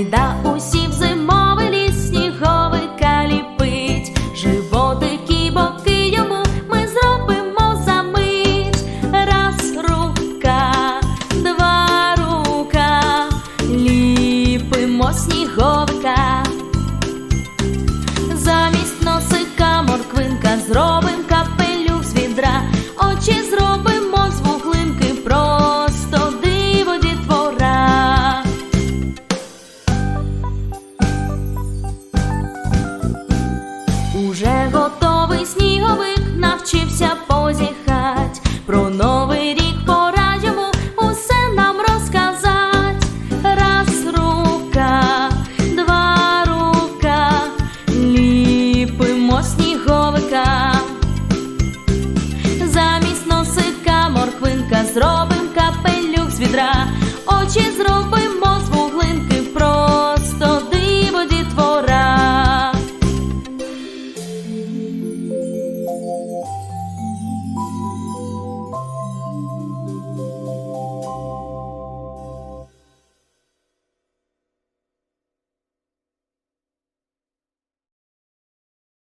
Гайда усі в навчився позіхать. Про новий рік пора йому усе нам розказать. Раз рука, два рука, ліпимо сніговика. Замість носика морквинка зробим капелюх з відра, очі зробимо